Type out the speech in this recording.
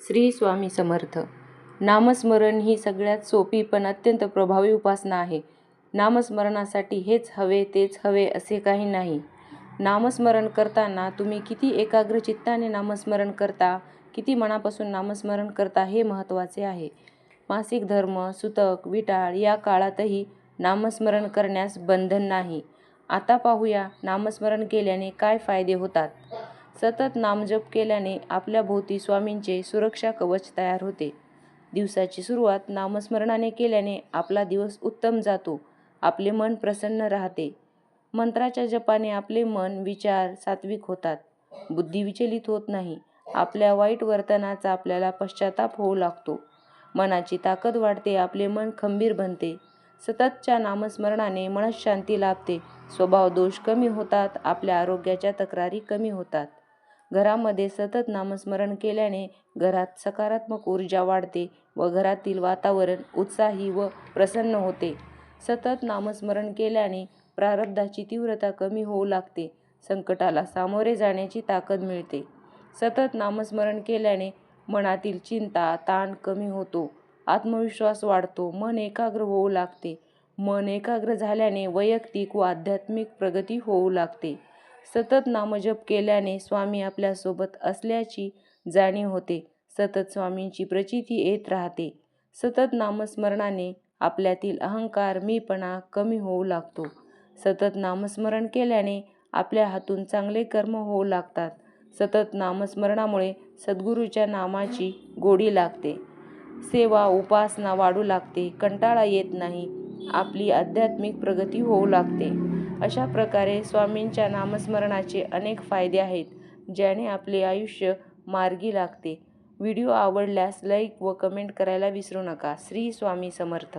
श्री स्वामी समर्थ. नामस्मरण ही सगळ्यात सोपी पण अत्यंत प्रभावी उपासना आहे. नामस्मरणासाठी हेच हवे तेच हवे असे काही नाही. नामस्मरण करताना तुम्ही किती एकाग्र चित्ताने नामस्मरण करता किती मनापासून नामस्मरण करता हे महत्त्वाचे आहे. मासिक धर्म सुतक विटाळ या काळातही नामस्मरण करण्यास बंधन नाही. आता पाहूया नामस्मरण केल्याने काय फायदे होतात. सतत नामजप केल्याने आपल्या भोवती स्वामींचे सुरक्षा कवच तयार होते. दिवसाची सुरुवात नामस्मरणाने केल्याने आपला दिवस उत्तम जातो आपले मन प्रसन्न राहते. मंत्राच्या जपाने आपले मन विचार सात्विक होतात. बुद्धी विचलित होत नाही आपल्या वाईट वर्तनाचा आपल्याला पश्चाताप होऊ लागतो. मनाची ताकद वाढते आपले मन खंबीर बनते. सततच्या नामस्मरणाने मनशांती लाभते. स्वभाव दोष कमी होतात आपल्या आरोग्याच्या तक्रारी कमी होतात. घरामध्ये सतत नामस्मरण केल्याने घरात सकारात्मक ऊर्जा वाढते व घरातील वातावरण उत्साही व प्रसन्न होते. सतत नामस्मरण केल्याने प्रारब्धाची तीव्रता कमी होऊ लागते संकटाला सामोरे जाण्याची ताकद मिळते. सतत नामस्मरण केल्याने मनातील चिंता ताण कमी होतो आत्मविश्वास वाढतो मन एकाग्र होऊ लागते. मन एकाग्र झाल्याने वैयक्तिक व आध्यात्मिक प्रगती होऊ लागते. सतत नामजप केल्याने स्वामी आपल्यासोबत असल्याची जाणीव होते. सतत स्वामींची प्रचिती येत राहते. सतत नामस्मरणाने आपल्यातील अहंकार मीपणा कमी होऊ लागतो. सतत नामस्मरण केल्याने आपल्या हातून चांगले कर्म होऊ लागतात. सतत नामस्मरणामुळे सद्गुरूच्या नामाची गोडी लागते. सेवा उपासना वाढू लागते. कंटाळा येत नाही. आपली आध्यात्मिक प्रगती होऊ लागते. अशा प्रकारे स्वामींच्या नामस्मरणाचे अनेक फायदे आहेत ज्याने आपले आयुष्य मार्गी लागते. व्हिडिओ आवडल्यास लाईक व कमेंट करायला विसरू नका. श्री स्वामी समर्थ.